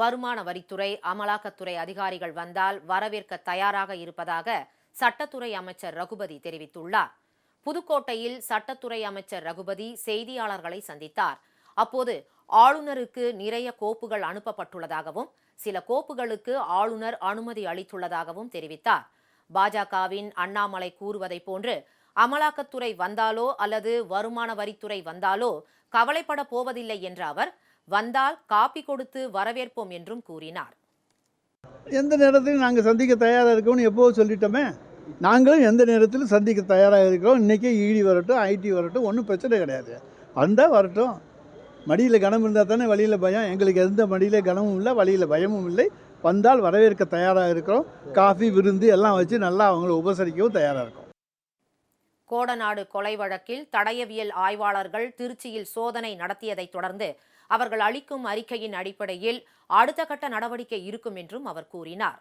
வருமான வரித்துறை அமலாக்கத்துறை அதிகாரிகள் வந்தால் வரவேற்க தயாராக இருப்பதாக சட்டத்துறை அமைச்சர் ரகுபதி தெரிவித்துள்ளார். புதுக்கோட்டையில் சட்டத்துறை அமைச்சர் ரகுபதி செய்தியாளர்களை சந்தித்தார். அப்போது ஆளுநருக்கு நிறைய கோப்புகள் அனுப்பப்பட்டுள்ளதாகவும் சில கோப்புகளுக்கு ஆளுநர் அனுமதி அளித்துள்ளதாகவும் தெரிவித்தார். பாஜகவின் அண்ணாமலை கூறுவதைப் போன்று அமலாக்கத்துறை வந்தாலோ அல்லது வருமான வரித்துறை வந்தாலோ கவலைப்பட போவதில்லை என்ற அவர் வந்தால் காப்பி கொடுத்து வரவேற்போம் என்றும் கூறினார். எந்த நேரத்திலும் நாங்கள் சந்திக்க தயாராக இருக்கோம்னு எப்போது சொல்லிட்டோமே நாங்களும் எந்த நேரத்திலும் சந்திக்க தயாராக இருக்கிறோம் இன்றைக்கே இடி வரட்டும் ஐடி வரட்டும் ஒன்றும் பிரச்சனை கிடையாது. வந்தால் வரட்டும். மடியில் கனம் இருந்தால் தானே வழியில் பயம். எங்களுக்கு எந்த மடியில் கனமும் இல்லை வழியில் பயமும் இல்லை. வந்தால் வரவேற்க தயாராக இருக்கிறோம் காஃபி விருந்து எல்லாம் வச்சு நல்லா அவங்கள உபசரிக்கவும் தயாராக இருக்கும். கோடநாடு கொலை வழக்கில் தடயவியல் ஆய்வாளர்கள் திருச்சியில் சோதனை நடத்தியதை தொடர்ந்து அவர்கள் அளிக்கும் அறிக்கையின் அடிப்படையில் அடுத்த கட்ட நடவடிக்கை இருக்கும் என்றும் அவர் கூறினார்.